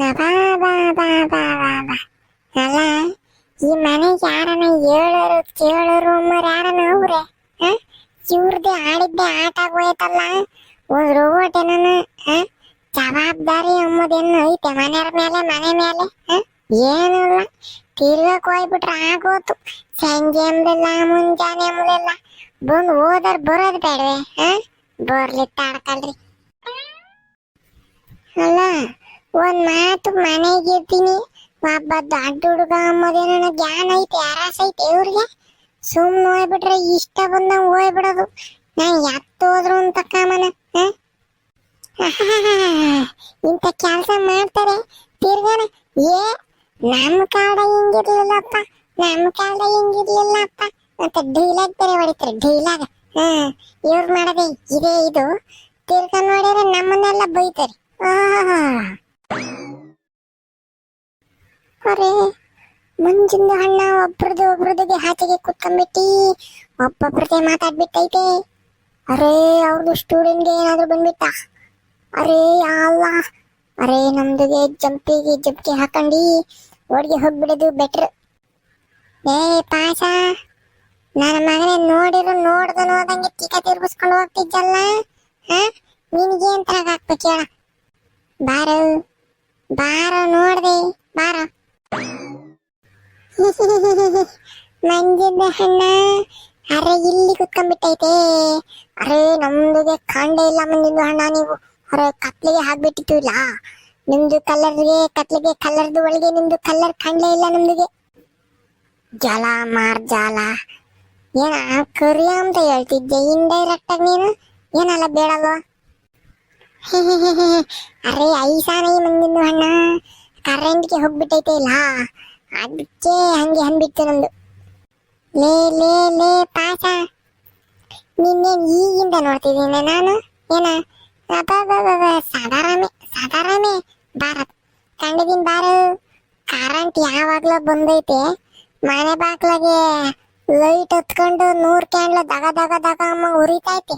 ಬಾ ಬಾ ಬಾ ಬಾ ಬಾ ಅಲ್ಲ, ಈ ಮನೆಗೆ ಯಾರನ್ನ ಹೇಳೋರು ಕೇಳೋರು ಅಮ್ಮರು ಯಾರನ್ನ ಅವ್ರೆ? ಇವ್ರದ್ದೇ ಆಡಿದ್ದೆ ಆಟ ಆಗೋಯ್ತಲ್ಲ? ಒಂದು ರೋಬೋಟ್ ಏನನ ಜವಾಬ್ದಾರಿ ಎಂಬುದೇನು ಐತೆ ಮನೆಯವ್ರ ಮೇಲೆ, ಮನೆ ಮೇಲೆ, ಹ? ಏನೂ ಇಲ್ಲ ತಿರ್ಗಕ್ ಹೋಗ್ಬಿಟ್ರೆ ಆಗೋತು. ಸಂಜೆ ಎಂಬಲಿಲ್ಲ ಮುಂಜಾನೆ ಎಂಬಲಿಲ್ಲ ಬಂದು ಓದರ್ ಬರೋದು ಬೇಡವೆ ಬರ್ಲಿ ತಾಡ್ಕಲ್ರಿ ಅಲ್ಲ ಒಂದ್ ಮಾತು ಮನೆಗೆ ಇರ್ತೀನಿ. ಒಬ್ಬ ದೊಡ್ಡ ಹುಡುಗ ಅಂಬೋದೇನ ಜ್ಞಾನ ಐತೆ ಯಾರಾಸ ಐತೆ ಇವ್ರಿಗೆ. ಸುಮ್ಮನೆ ಹೋಗ್ಬಿಟ್ರೆ ಇಷ್ಟ ಬಂದ ಹೋಗ್ಬಿಡೋದು. ನಾ ಎತ್ತ ಹೋದ್ರು ಅಂತ ಕಾಮನ? ಇಂಥ ಕೆಲಸ ಮಾಡ್ತಾರೆ. ತಿರ್ಗಾನ, ಏ ನಮ್ಮ ಕಾಡ ಹಿಂಗಿರ್ಲಿಲ್ಲಪ್ಪ ನಮ್ಮ ಕಾಡ ಹಿಂಗಿರ್ಲಿಲ್ಲಪ್ಪ ಅಂತ ಡೀಲಾಗ್ ಬೇರೆ ಹೊಡಿತಾರೆ, ಡೀಲಾಗ. ಹಾ, ಇವ್ರು ಮಾಡೋದೇ ಇದೇ ಇದು. ತಿರ್ಗಾ ನೋಡಿದ್ರೆ ನಮ್ಮನ್ನೆಲ್ಲ ಬೈತಾರೆ. ಆಹಾ. ಅರೆ, ಮಂಜಿಂದ ಹಣ್ಣ ಒಬ್ರದ್ದು ಒಬ್ರದ್ದಿಗೆ ಹಾಚಿಗೆ ಕುತ್ಕೊಂಡ್ಬಿಟ್ಟಿ ಒಬ್ಬೊಬ್ರದೇ ಮಾತಾಡ್ಬಿಟ್ಟೈತೆ. ಅರೇ ಅವ್ರದ್ದು ಸ್ಟೂಡೆಂಟ್ಗೆ ಏನಾದ್ರು ಬಂದ್ಬಿಟ್ಟ? ಅರೆ, ಅಲ್ಲ. ಅರೆ, ನಮ್ದುಗೆ ಜಂಪಿಗೆ ಜಂಪಿ ಹಾಕೊಂಡಿ ಓಡಿಗೆ ಹೋಗ್ಬಿಡೋದು ಬೆಟ್ರ್ ಏ ಪಾಸ ನನ್ನ ಮಗನೇ ನೋಡಿರು, ನೋಡ್ದು ನೋದಂಗೆ ಟಿಕ ತಿರ್ಗಿಸ್ಕೊಂಡು ಹೋಗ್ತಿದ್ದಲ್ಲ ಹಾ? ನಿನಗೆ ಅಂತ ಹಾಕ್ಬೇಕು ಹೇಳ ಬಾರು ಬಾರೋ ನೋಡ್ದೆ, ಬಾರ. ಮಂಜಿದ ಹಣ್ಣ, ಅರೆ ಇಲ್ಲಿ ಕುತ್ಕೊಂಡ್ಬಿಟ್ಟೈತೆ. ಅರೆ ನಮ್ದುಗೆ ಕಾಂಡೆ ಇಲ್ಲ ಮಂಜಿದ ಹಣ್ಣ ನೀವು. ಅರೆ ಕತ್ಲಿಗೆ ಹಾಕ್ಬಿಟ್ಟಿತ್ತು ಇಲ್ಲ. ನಿಮ್ದು ಕಲರ್ಗೆ ಕತ್ಲಿಗೆ ಕಲರ್ದು ಒಳಗೆ ನಿಮ್ದು ಕಲರ್ ಕಾಣ್ಲೇ ಇಲ್ಲ ನಮ್ದುಗೆ. ಜಲ ಮಾರ್ ಜಾಲ. ಏನ ಕರಿಯ ಅಂತ ಹೇಳ್ತಿದ್ದೆ ಡೈರೆಕ್ಟ್ ಆಗಿ ನೀನು? ಏನಲ್ಲ ಬೇಡಲ್ವಾ ಅರೆ, ಐಸಾನ ಈ ಅಣ್ಣ. ಕರೆಂಟ್ಗೆ ಹೋಗ್ಬಿಟ್ಟೈತೆ ಇಲ್ಲ ಅದಕ್ಕೆ ಹಂಗೆ ಹಂಬಿತ್ತು ನಂದು. ಲೇ ಲೇ ಲೇ ಪಾಸ ನಿನ್ನೇನು ಈಗಿಂದ ನೋಡ್ತಿದ್ದೀನಿ ನಾನು. ಏನ? ಸಾಧಾರಣ ಸಾಧಾರಣ ಭಾರತ್. ಕಂಡದಿನ ಬಾರು ಕರೆಂಟ್ ಯಾವಾಗ್ಲೂ ಬಂದೈತೆ. ಮನೆ ಬಾಗ್ಲಾಗೆ ಲೈಟ್ ಹೊತ್ಕೊಂಡು ನೂರ್ ಕ್ಯಾಂಡ್ಲ ದಗ ದಗ ದಗ ಅಮ್ಮ ಉರಿತೈತೆ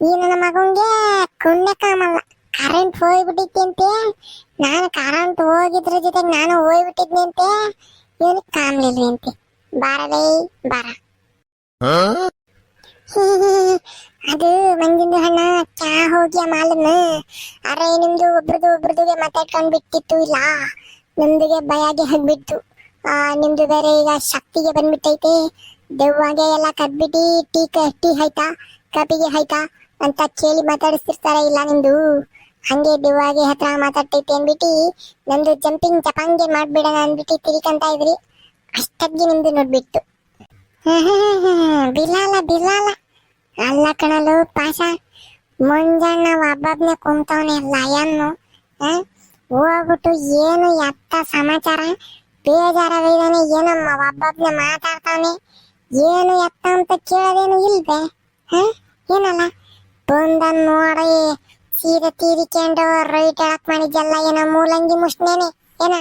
ಈ ನನ್ನ ಮಗಂಗೆ ಕುಣ್ಣೆ ಕಾಮಲ್ಲ. ಕರೆಂಟ್ ಹೋಗ್ಬಿಟ್ಟಿತ್ತೆ ಅಂತೆ. ನಾನು ಕರೆಂಟ್ ಹೋಗಿದ್ರ ಜೊತೆಗೆ ನಾನು ಹೋಗ್ಬಿಟ್ಟಿದ್ನಿ ಅಂತೆ. ಇವನಿಗೆ ಕಾಮ್ಲಿಲ್ವಿ ಅಂತೆ. ಬಾರಲೇ ಬಾರ. ಅದು ಮಂಜಿಂದು ಹಣ್ಣ ಚಾ ಹೋಗಿ ಮಾಲನ್ನ ಅರೆ ನಿಮ್ದು ಒಬ್ರದು ಒಬ್ರದುಗೆ ಮಾತಾಡ್ಕೊಂಡ್ ಬಿಟ್ಟಿತ್ತು ಇಲ್ಲ? ನಮ್ದುಗೆ ಭಯಾಗೆ ಹಗ್ಬಿಟ್ಟು ಆ ನಿಮ್ದು ಬೇರೆ ಈಗ ಶಕ್ತಿಗೆ ಬಂದ್ಬಿಟ್ಟೈತೆ. ದೆವ್ವಾಗೆ ಎಲ್ಲ ಕದ್ಬಿಟ್ಟು ಟೀ ಟೀ ಹೈತಾ ಕಪಿಗೆ ಆಯ್ತಾ ಅಂತ ಕೇಳಿ ಮಾತಾಡಿಸ್ತಿರ್ತಾರೆ. ಇಲ್ಲ ನಿಂದು. ಹಂಗೆ ದಿವಾಗೆ ಹತ್ರ ಮಾತಾಡ್ತೈತಿ ಅಂದ್ಬಿಟ್ಟು ನಂದು ಜಂಪಿಂಗ್ ಜಪಾಂಗೆ ಮಾಡ್ಬಿಡೋಣ ಅಂದ್ಬಿಟ್ಟು ತಿರಿಕಂತ ಇದ್ರಿ. ಅಷ್ಟಕ್ಕೆ ನಿಮ್ದು ನೋಡ್ಬಿಟ್ಟು ಬಿಲಾಲ ಬಿಲಾಲ ಅಲ್ಲ ಕಣಲು ಪಾಶ ಮುಂಜಾನೆ ಒಬ್ಬೊಬ್ನೆ ಕುಂತವನೆ ಲಯನ್ನು ಹೋಗ್ಬಿಟ್ಟು ಏನು ಎತ್ತ ಸಮಾಚಾರ? ಬೇಜಾರಾಗಿದ್ದಾನೆ ಏನಮ್ಮ ಒಬ್ಬೊಬ್ನೆ ಮಾತಾಡ್ತಾವನೆ. ಏನು ಎತ್ತ ಅಂತ ಕೇಳೋದೇನು ಇಲ್ವೇ? ಹ? ಏನಲ್ಲ? ಬಂದ ನೋಡಿ ಸೀದಾ ತೀರಿಕೊಂಡು ರೈಟ್ ಹಾಕ್ ಮಾಡಿದ್ಯಲ್ಲ, ಏನೋ ಮೂಲಂಗಿ ಮುಷ್ಣೇನೆ ಏನ?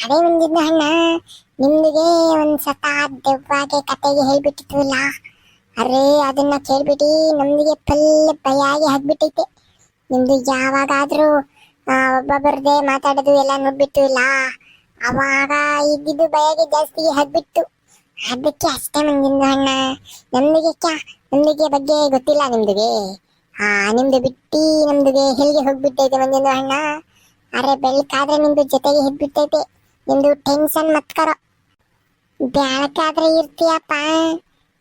ಅದೇ ಒಂದಿದ್ದ ಅಣ್ಣ, ನಿಮ್ದಿಗೆ ಒಂದ್ ಸತ ದೆವ್ವಾಗೆ ಕತೆಗೆ ಹೇಳ್ಬಿಟ್ಟಿತ್ತು ಅರೆ ಅದನ್ನ ಕೇಳ್ಬಿಟ್ಟು ನಮ್ದಿಗೆ ಫುಲ್ ಭಯ ಆಗಿ ಹಾಕ್ಬಿಟ್ಟೈತೆ ನಿಮ್ದು ಯಾವಾಗಾದ್ರೂ ಒಬ್ಬೊಬ್ಬರದೇ ಮಾತಾಡೋದು ಎಲ್ಲ ನೋಡ್ಬಿಟ್ಟು ಇಲ್ಲ, ಅವಾಗ ಇದ್ದಿದ್ದು ಭಯಗೆ ಜಾಸ್ತಿ ಹಾಕ್ಬಿಟ್ಟು ಅದಕ್ಕೆ ಅಷ್ಟೇ ಮಂದಿನ ಅಣ್ಣ. ನಮ್ದಿಗೆ ಕ್ಯಾ, ನಮ್ದಿಗೆ ಬಗ್ಗೆ ಗೊತ್ತಿಲ್ಲ ನಿಮ್ದಿಗೆ. ಆ, ನಿಮ್ದು ಬಿಟ್ಟಿ ನಮ್ದಿಗೆ ಹೆಲ್ಗೆ ಹೋಗ್ಬಿಟ್ಟೈತೆ ಮಂದಿನ ಅಣ್ಣ. ಅರೆ, ಬೆಳಕಾದ್ರೆ ನಿಮ್ದು ಜೊತೆಗೆ ಹಿಡ್ಬಿಟ್ಟೈತೆ ನಿಮ್ದು ಟೆನ್ಷನ್ ಮತ್ಕರೋ. ಬೆಳಕಾದ್ರೆ ಇರ್ತೀಯಪ್ಪ.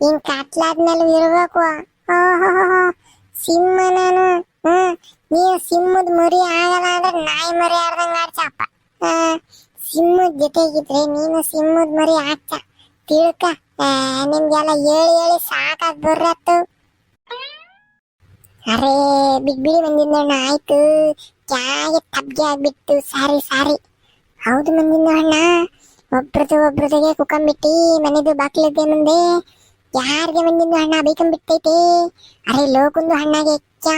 ಇನ್ ಕಾಟ್ಲಾದ್ಮೇಲೆ ಇರ್ಬೇಕು. ಓಹೋ ಸಿಂಹ ನಾನು. ಹ್ಮ್ ನೀವು ಸಿಂಹದ ಮರಿ ಆಗಲ್ಲ ಅಂದ್ರೆ ನಾಯಿ ಮರಿ ಆಡ್ದಂಗ ಆಡ್ಸಪ್ಪ. ಸಿಂಹದ ಜೊತೆಗಿದ್ರೆ ನೀನು ಸಿಂಹದ ಮರಿ ಆಡ್ಸ ತಿಳ್ಕ. ನಿಮ್ಗೆಲ್ಲ ಹೇಳಿ ಹೇಳಿ ಸಾಕಾಗ್ ಬರ್ರತ್ತು ಅರೇ, ಬಿಗ್ ಬಿಡಿ ಮಂದಿನ ಆಯ್ತು. ಕ್ಯಾಗೆ ತಬ್ಗೆ ಆಗ್ಬಿಟ್ಟು ಸಾರಿ ಸಾರಿ. ಹೌದು ಮಂದಿನ ಅಣ್ಣ ಒಬ್ರದು ಒಬ್ರದಗೆ ಕುಕ್ಕಂಬಿಟ್ಟಿ ಮನೆದು ಬಾಕ್ಲದ್ದೆ ಮುಂದೆ. ಯಾರಿಗೆ ಮಂದಿನ ಅಣ್ಣ ಬೇಕಂಬಿಟ್ಟೈತೆ? ಅರೆ, ಲೋಕಂದು ಹಣ್ಣಾಗೆ ಕ್ಯಾ?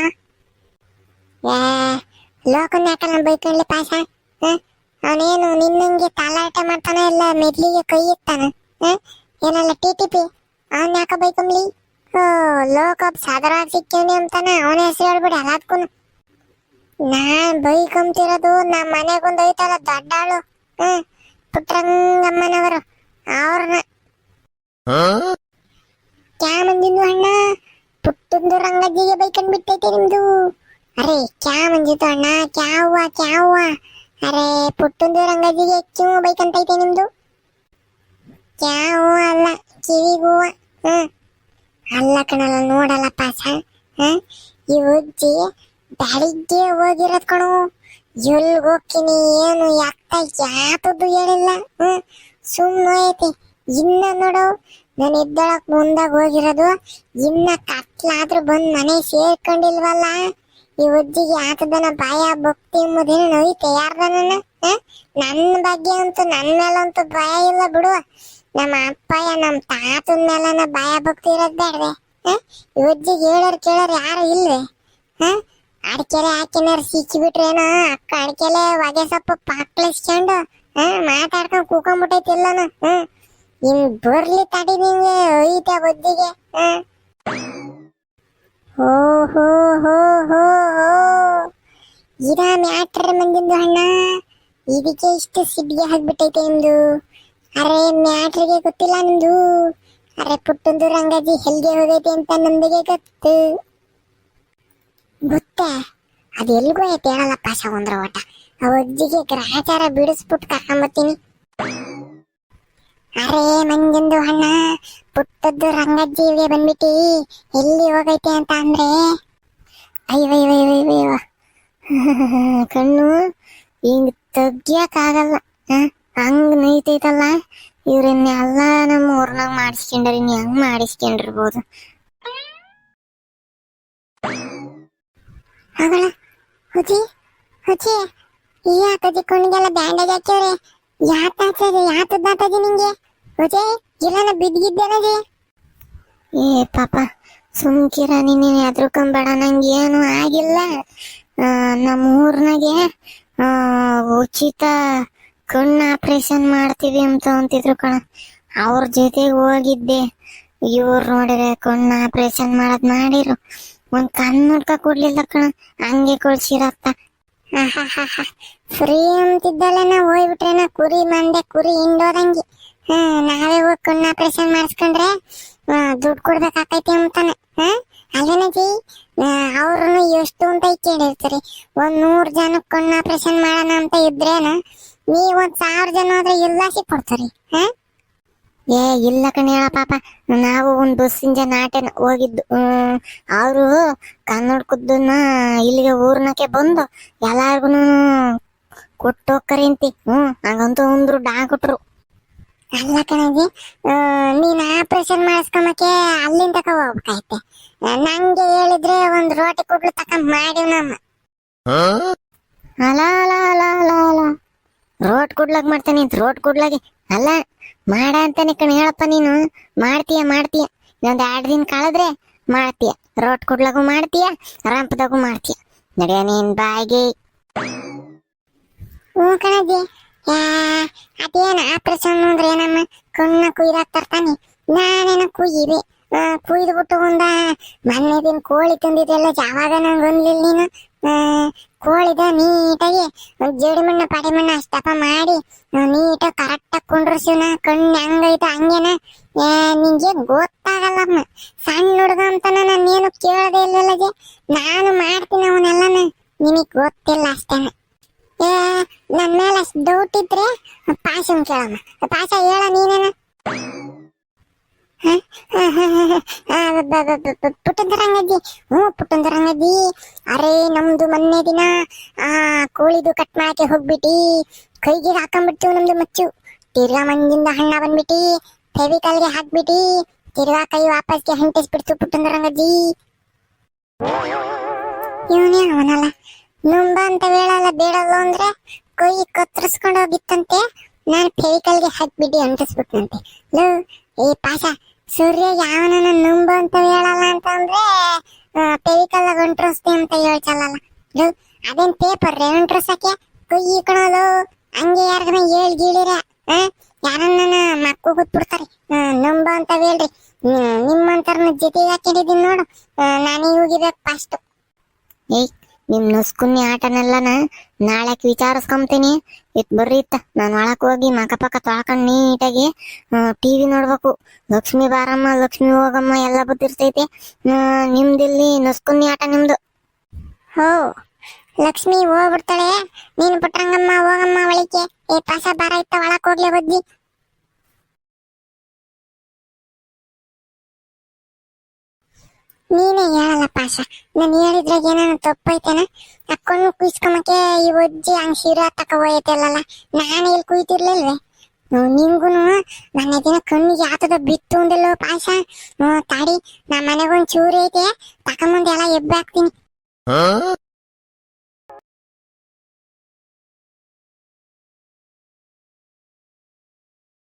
ಏ ಲೋಕನ್ ಯಾಕಲ್ಲ ಬೈಕೊಂಡ್ಲೆ ಪಾಸ ಅವನೇನು ನಿನ್ನಂಗೆ ತಾಲಾಟ ಮಾಡ್ತಾನೆ ಇಲ್ಲ ಮೆದ್ಲಿಗೆ ಕೈ ಇತ್ತಾನ ಏನಲ್ಲ ಟಿ ಟಿ ಪಿ ಅವನ್ ಯಾಕ ಬೈಕೊಂಬ್ಲಿ ಓ ಲೋಕ ಸಾಧಾರಣ ಸಿಕ್ಕೇನೆ ಅಂತಾನ ಅವನ ಹೆಸರು ಹೇಳ್ಬಿಡಿ ಅಲಾದ್ಕೂನು ನಾನ್ ಬೈಕಂತಿರೋದು ನಮ್ಮ ಮನೆಗೊಂದು ಐತಲ್ಲ ದೊಡ್ಡಾಳು. ಹ್ಮ್ ಪುಟ್ರಂಗಮ್ಮನವರು ಅವ್ರನ್ನ. ಕ್ಯಾ ಮಂಜಿಂದು ಅಣ್ಣ ಪುಟ್ಟಂದು ರಂಗಜ್ಜಿಗೆ ಬೈಕೊಂಡ್ ಬಿಟ್ಟೈತೆ ನಿಮ್ದು. ಅರೆ ಕ್ಯಾ ಮಂಜಿತು ಅಣ್ಣ ಕ್ಯಾವ್ವ ಕ್ಯಾವ್ವ. ಅರೆ ಪುಟ್ಟಂದು ರಂಗಜ್ಜಿಗೆ ಕ್ಯೂ ಬೈಕಂತೈತೆ ನಿಮ್ದು. ಕ್ಯಾವು ಅಲ್ಲ ಕಿವಿಗೂವ ಹ್ಮ್ ಅಲ್ಲ ಕಣಲ್ಲ, ನೋಡಲ್ಲ ಪಾಸ ಹ್ಮ್ ಈ ಉಜ್ಜಿ ಬೆಳಿಗ್ಗೆ ಹೋಗಿರೋದ್ ಕಣು. ಎಲ್ಗ್ ಹೋಗ್ತೀನಿ ಏನು ಯಾಕ ಯಾತದ್ದು ಹೇಳಿಲ್ಲ ಹ್ಮ್ ಸುಮ್ಮನೆ ಇನ್ನ ನೋಡು, ನಾನು ಎದ್ದಳಕ್ ಮುಂದಾಗ ಹೋಗಿರೋದು, ಇನ್ನ ಕತ್ಲಾದ್ರೂ ಬಂದು ಮನೆ ಸೇರ್ಕೊಂಡಿಲ್ವಲ್ಲ? ಈ ಉಜ್ಜಿಗೆ ಆತದನ ಭಯ ಭಕ್ತಿ ಎಂಬುದೇನು ಐತೆ ಯಾರ್ದನ ನನ್ನ ಬಗ್ಗೆ ಅಂತೂ ನನ್ನ ಮೇಲಂತೂ ಭಯ ಇಲ್ಲ ಬಿಡು. ನಮ್ಮ ಅಪ್ಪಯ್ಯ ನಮ್ಮ ತಾತನ ಮೇಲನ ಭಯ ಭಕ್ತಿ ಇರೋದ್ ಬೇಡ್ವೆ. ಇವಜ್ಜಿಗೆ ಹೇಳೋರು ಕೇಳೋರ್ ಯಾರು ಇಲ್ವೇ? ಹ? ಅಡಕೆಲೆ ಹಾಕಿನಾರ ಸಿಕ್ಕಿಬಿಟ್ರೇನೋ ಅಕ್ಕ ಅಡಕೆಲೆ ಹೊಗೆ ಸೊಪ್ಪು ಪಾಕ್ಳಿಸ್ಕೊಂಡು ಹಾ? ಮಾತಾಡ್ಕೊಂಡು ಕೂಕೊಂಡ್ಬಿಟ್ಟೈತಿಲ್ಲನ ಹ್ಮ್ ಇನ್ ಬರ್ಲಿ ತಡಿ ನಿಂಗೆ ಒಯ್ತ ಬುದ್ಧಿಗೆ, ಹ? ಹೋ ಹೋ ಹೋ ಹೋ ಹೋ. ಇದ ಮ್ಯಾಟ್ರ್ ಮಂದಿಂದು ಅಣ್ಣ. ಇದಕ್ಕೆ ಇಷ್ಟು ಸಿಡ್ಗೆ ಹಾಕ್ಬಿಟ್ಟೈತೆ ಎಂದು ಅರೆ, ಮ್ಯಾಟ್ರಿಗೆ ಗೊತ್ತಿಲ್ಲ ನಿಂದು. ಅರೆ, ಪುಟ್ಟಂದು ರಂಗಾಜಿ ಹೆಲ್ಗೆ ಹೋಗೈತೆ ಅಂತ ನಮ್ದಿಗೆ ಗೊತ್ತು. ಗೊತ್ತೇ ಅದು ಎಲ್ಗೂ ಐತೆ ಹೇಳಲ್ಲಪ್ಪ ಪಾಶ ಒಂದ್ರ ಓಟ. ಆ ಅಜ್ಜಿಗೆ ಗ್ರಹಚಾರ ಬಿಡಿಸ್ಬಿಟ್ಟು ಕರ್ಕೊಂಬತ್ತೀನಿ. ಅರೆ, ಮಂಜಂದು ಅಣ್ಣ, ಪುಟ್ಟದ್ದು ರಂಗಜ್ಜಿಗೆ ಬಂದ್ಬಿಟ್ಟಿ. ಎಲ್ಲಿ ಹೋಗೈತೆ ಅಂತ ಅಂದ್ರೆ? ಅಯ್ಯೋ. ಕಣ್ಣು ಹಿಂಗ್ ತೆಗಿಯಕ್ಕಾಗಲ್ಲ ಹ? ಹಂಗ್ ನೈತೈತಲ್ಲ? ಇವ್ರನ್ನೆಲ್ಲ ನಮ್ಮ ಊರ್ನಾಗ ಮಾಡಿಸ್ಕೊಂಡ್ರಿ ಇನ್ ಹೆಂಗ್ ಮಾಡಿಸ್ಕೊಂಡಿರ್ಬೋದು. ಅವಳ ಹುಚಿ ಈ ಯಾಕಜಿ ಕಣ್ಣಿಗೆಲ್ಲ ಬ್ಯಾಂಡೇಜ್ ಹಾಕ್ಯವ್ರೆ. ಯಾತಾಚದೆ ಯಾತದ್ದಾತಜಿ ನಿಂಗೆ? ಹುಚಿ ಇಲ್ಲನ ಬಿದ್ದಿದ್ದೇನದಿ ಏ ಪಾಪ, ಸುಮ್ಕಿರ ನೀನು ಎದ್ರುಕೊಂಬೇಡ ನಂಗೆ ಏನು ಆಗಿಲ್ಲ. ನಮ್ಮ ಊರ್ನಾಗೆ ಉಚಿತ ಕಣ್ಣು ಆಪರೇಷನ್ ಮಾಡ್ತೀವಿ ಅಂತ ಅಂತಿದ್ರು ಕಣ. ಅವ್ರ ಜೊತೆಗೆ ಹೋಗಿದ್ದೆ. ಇವ್ರು ನೋಡಿದ್ರೆ ಕಣ್ಣು ಆಪರೇಷನ್ ಮಾಡೋದ್ ಮಾಡಿರು. ಒಂದ್ ಕಣ್ಣು ನೋಡ್ಕ ಕೊಡ್ಲಿಲ್ಲ ಕಣ. ಹಂಗೆ ಕೊಡ್ಸಿರತ್ತ ಫ್ರೀ ಅಂತಿದ್ದಲ್ಲ ನಾ ಕುರಿ ಮಂದೆ, ಕುರಿ ಹಿಂಡೋದಂಗೆ. ಹಾ, ನಾವೇ ಹೋಗಿ ಕಣ್ಣು ಆಪರೇಷನ್ ಮಾಡಿಸ್ಕೊಂಡ್ರೆ ದುಡ್ಡು ಕೊಡ್ಬೇಕಾಕೈತಿ ಅಂತಾನೆ. ಹ ಅಲ್ವೇನಜಿ ಅವ್ರನ್ನು ಎಷ್ಟು ಅಂತ ಕೇಳಿರ್ತಾರೆ. ಒಂದ್ ನೂರ್ ಜನಕ್ಕೆ ಕಣ್ಣು ಆಪರೇಷನ್ ಮಾಡೋಣ ಅಂತ ಇದ್ರೇನ ನೀವ್ ಒಂದ್ ಸಾವಿರ ಜನ ಆದ್ರೆ ಎಲ್ಲಾಸಿ ಸಿಕ್ಕೊಡ್ತಾರೆ ಹಾ? ಏ ಇಲ್ಲ ಕಣೆ ಹೇಳ ಪಾಪ. ನಾವು ಒಂದ್ ಬಸ್ಸಿನ ಜನ ಆಟೆನ ಹೋಗಿದ್ದು ಹ್ಮ್ ಅವರು ಕನ್ನಡ ಕುದ್ದನ್ನ ಇಲ್ಲಿಗೆ ಊರ್ನಕ್ಕೆ ಬಂದು ಎಲ್ಲಾರ್ಗುನು ಕೊಟ್ಟು ಹೋಗ್ಕರಿ ಅಂತಿ ಹ್ಮ್ ಹಂಗಂತೂ ಅಂದ್ರು ಡಾ ಕೊಟ್ರು. ಅಲ್ಲ ಕಣಜಿ ನೀನ್ ಆಪರೇಷನ್ ಮಾಡಿಸ್ಕೊಂಬಕ್ಕೆ ಅಲ್ಲಿಂದ ತಕ ಹೋಗ್ಬೇಕಾಯ್ತೆ. ನಂಗೆ ಹೇಳಿದ್ರೆ ಒಂದ್ ರೋಟಿ ಕುಡ್ಲು ತಕ ಮಾಡಿವ್ ನಮ್ಮ. ಅಲ ಅಲ ಅಲ ಅಲ ಅಲ. ರೋಟ್ ಕುಡ್ಲಾಗ್ ಮಾಡ್ತಾನೆ ಅಂತ ರೋಟ್ ಕೊಡ್ಲಾಗೆ. ಅಲ್ಲ, ಮಾಡ ಅಂತಾನೆ ಕಣ, ಹೇಳಪ್ಪ ನೀನು. ಮಾಡ್ತೀಯ ಮಾಡ್ತೀಯ. ಇನ್ನೊಂದ್ ಎರಡು ದಿನ ಕಳೆದ್ರೆ ಮಾಡ್ತೀಯ. ರೋಟ್ ಕೊಡ್ಲಾಗು ಮಾಡ್ತೀಯ ರಂಪದಾಗೂ ಮಾಡ್ತೀಯ. ನಡೆಯ ನೀನ್ ಬಾಯಿಗೆ. ಹ್ಞೂ ಕಣಜಿ ಅದೇನು ಆಪರೇಷನ್ ಅಂದ್ರೆ ಏನಮ್ಮ? ಕಣ್ಣ ಕುಯ್ದಾಗ ತರ್ತಾನೆ. ನಾನೇನ ಕುಯ್ಯಿದೆ ಕುಯ್ದು ಬಿಟ್ಟು ಒಂದ ಮೊನ್ನೆ ದಿನ ಕೋಳಿ ತಂದಿದ್ದೆಲ್ಲ ಯಾವಾಗ ನಂಗೆ ನೀನು. ಕೋಳಿದ ನೀಟಾಗಿ ಜೇಡಿ ಮಣ್ಣ, ಪಾಡಿ ಮಣ್ಣ ಅಷ್ಟಪ್ಪ ಮಾಡಿ ನೀಟಾಗಿ ಕರೆಕ್ಟಾಗಿ ಕುಂಡ್ರಸಿವ್ನ. ಕಣ್ಣು ಹಂಗೈತೆ ಹಂಗೇನ. ನಿಂಗೆ ಗೊತ್ತಾಗಲ್ಲಮ್ಮ ಸಣ್ಣ ಹುಡುಗ ಅಂತ ನಾನೇನು ಕೇಳದೆ ಇಲ್ಲಲ್ಲದೆ ನಾನು ಮಾಡ್ತೀನಿ ಅವನ್ನೆಲ್ಲನ ನಿನಗೆ ಗೊತ್ತಿಲ್ಲ ಅಷ್ಟೇನ. ಏ ನನ್ನ ಮೇಲೆ ಅಷ್ಟು ಡೌಟ್ ಇದ್ರೆ ಪಾಶನ್ ಕೇಳಮ್ಮ. ಪಾಶ ಹೇಳ ನೀನೇನ? ಪುಟ್ಟಂದರಂಗಜ್ಜಿ ಹ್ಞೂ ಪುಟ್ಟಂದರಂಗಜ್ಜಿ ಅರೆ, ನಮ್ದು ಮೊನ್ನೆ ದಿನ, ಆ, ಕೋಳಿದು ಕಟ್ ಮಾಡಕ್ಕೆ ಹೋಗ್ಬಿಟ್ಟಿ ಕೈಗೆ ಹಾಕೊಂಡ್ಬಿಡ್ತೀವಿ ನಮ್ದು ಮಚ್ಚು. ತಿರ್ಗಾ ಮಂಜಿಂದ ಹಣ್ಣ ಬಂದ್ಬಿಟ್ಟಿ ಫೆವಿಕಲ್ಗೆ ಹಾಕ್ಬಿಟ್ಟಿ ತಿರ್ಗಾ ಕೈ ವಾಪಸ್ಗೆ ಹಂಟಿಸ್ಬಿಡ್ತು ಪುಟ್ಟಂದರಂಗಜ್ಜಿ ಇವನೇ ಅವನಲ್ಲ. ನುಂಬ ಅಂತ ಹೇಳಲ್ಲ, ಬೇಡಲ್ಲ ಅಂದ್ರೆ ಕೈ ಕತ್ತರಿಸ್ಕೊಂಡು ಹೋಗಿತ್ತಂತೆ. ನಾನು ಫೆವಿಕಲ್ಗೆ ಹಾಕ್ಬಿಟ್ಟು ಅಂಟಿಸ್ಬಿಟ್ನಂತೆ. ಲೋ, ಏ ಪಾಶ ಸೂರ್ಯ ಯಾವನನ್ನ ನುಂಬು ಅಂತ ಹೇಳಲ್ಲ ಅಂತ ಅಂದ್ರೆ ಫೆವಿಕಲ್ ಅಂಟ್ರಸ್ತೆ ಅಂತ ಹೇಳ್ಚಲ್ಲ ಅದೇನ್ ಪೇಪರ್ ರೇ? ಅಂಟ್ರಸಕ್ಕೆ ಕುಯ್ಯಿ ಕಣಲು, ಹಂಗೆ ಯಾರಿಗನ ಹೇಳ್ ಗೀಳಿರ ಯಾರನ್ನ ಮಕ್ಕು ಕೂತ್ಬಿಡ್ತಾರೆ ನುಂಬ ಅಂತ ಹೇಳ್ರಿ. ನಿಮ್ಮಂತರ ಜೊತೆಗೆ ಹಾಕೊಂಡಿದ್ದೀನಿ ನೋಡು. ನಾನೇ ಹೋಗಿಬೇಕು ಫಸ್ಟ್ ಏಯ್ ನಿಮ್ ನಸ್ಕುನ್ನಿ ಆಟನೆಲ್ಲನ ನಾಳೆಕ್ ವಿಚಾರಿಸ್ಕೊಂತೀನಿ ಇತ್ ಬರ್ರಿ ಇತ್ತ ನಾನ್ ಒಳಕ್ ಹೋಗಿ ಮಕ್ಕಪಕ್ಕ ಪಕ್ಕ ತೊಳ್ಕೊಂಡ್ ನೀಟಾಗಿ ಟಿವಿ ನೋಡ್ಬೇಕು. ಲಕ್ಷ್ಮಿ ಬಾರಮ್ಮ ಲಕ್ಷ್ಮಿ ಹೋಗಮ್ಮ ಎಲ್ಲ ಬುದ್ಧಿರ್ತೈತಿ ಆ, ನಿಮ್ದಿಲ್ಲಿ ನಸ್ಕುನ್ನಿ ಆಟ ನಿಮ್ದು? ಹೋ ಲಕ್ಷ್ಮಿ ಹೋಗ್ಬಿಡ್ತಾಳೆ. ನೀನು ಪುಟ್ರಂಗಮ್ಮ ಹೋಗಮ್ಮ ಒಳಿಕೆ ಏ ಪಾಸ ಬಾರ ಇತ್ತ ಒಳಕ್ ಹೋಗ್ಲಿ ಬದ್ದಿ ನೀನೇ ಹೇಳಲ್ಲ ಪಾಶ ನಾನು ಹೇಳಿದ್ರಾಗ ಏನಾನ ತಪ್ಪೈತೇನ? ಅಕ್ಕೊಂಡು ಕುಯ್ಸ್ಕೊಂಬಕ್ಕೆ ಈ ಒಜ್ಜಿ ಹಂಗ್ ಶಿರ ತಕ ಹೋಯ್ತಲ್ಲ ನಾನು ಇಲ್ಲಿ ಕುಯ್ತಿರ್ಲಿಲ್ವೇ? ನಿಂಗುನು ನನ್ನ ದಿನ ಕಣ್ಣಿಗೆ ಆತದ ಬಿತ್ತು ಅಂದಲ್ಲೋ ಹ್ಞೂ, ತಾಡಿ ನಮ್ಮ ಮನೆಗೊಂದು ಚೂರು ಐತೆ ತಕೊಂಬಂದು ಎಲ್ಲ ಎಬ್ಬೆ ಹಾಕ್ತೀನಿ